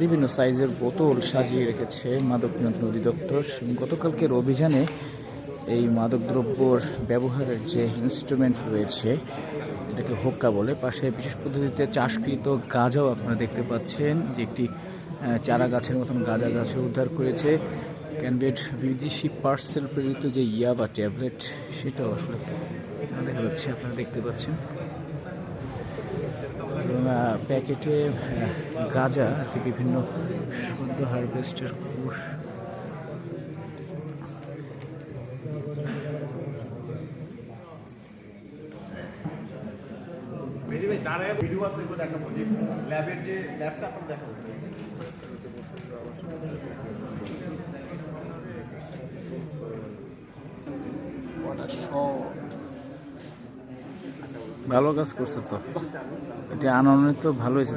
বিভিন্ন সাইজের বোতল সাজিয়ে রেখেছে মাদক নিয়ন্ত্রণ অধিদপ্তর গতকালকের অভিযানে এই মাদকদ্রব্যর ব্যবহারের যে ইনস্ট্রুমেন্ট রয়েছে, এটাকে হোক্কা বলে। পাশে বিশেষ পদ্ধতিতে চাষকৃত গাঁজাও আপনারা দেখতে পাচ্ছেন যে একটি চারা গাছের মতন গাঁজা গাছে উদ্ধার করেছে। ক্যানবেড বিদেশি পার্সেল প্রেরিত যে ইয়া বা ট্যাবলেট, সেটাও আসলে দেখা যাচ্ছে, আপনারা দেখতে পাচ্ছেন। প্যাকেটে গাঁজা বিভিন্ন সদ্য হারভেস্টের কোষ ভিডিও আছে এগুলো যে ল্যাবের যে ল্যাবটা আপনার দেখাবো ভালো কাজ করছে তো। এটা আনন্দিত ভালো হয়েছে।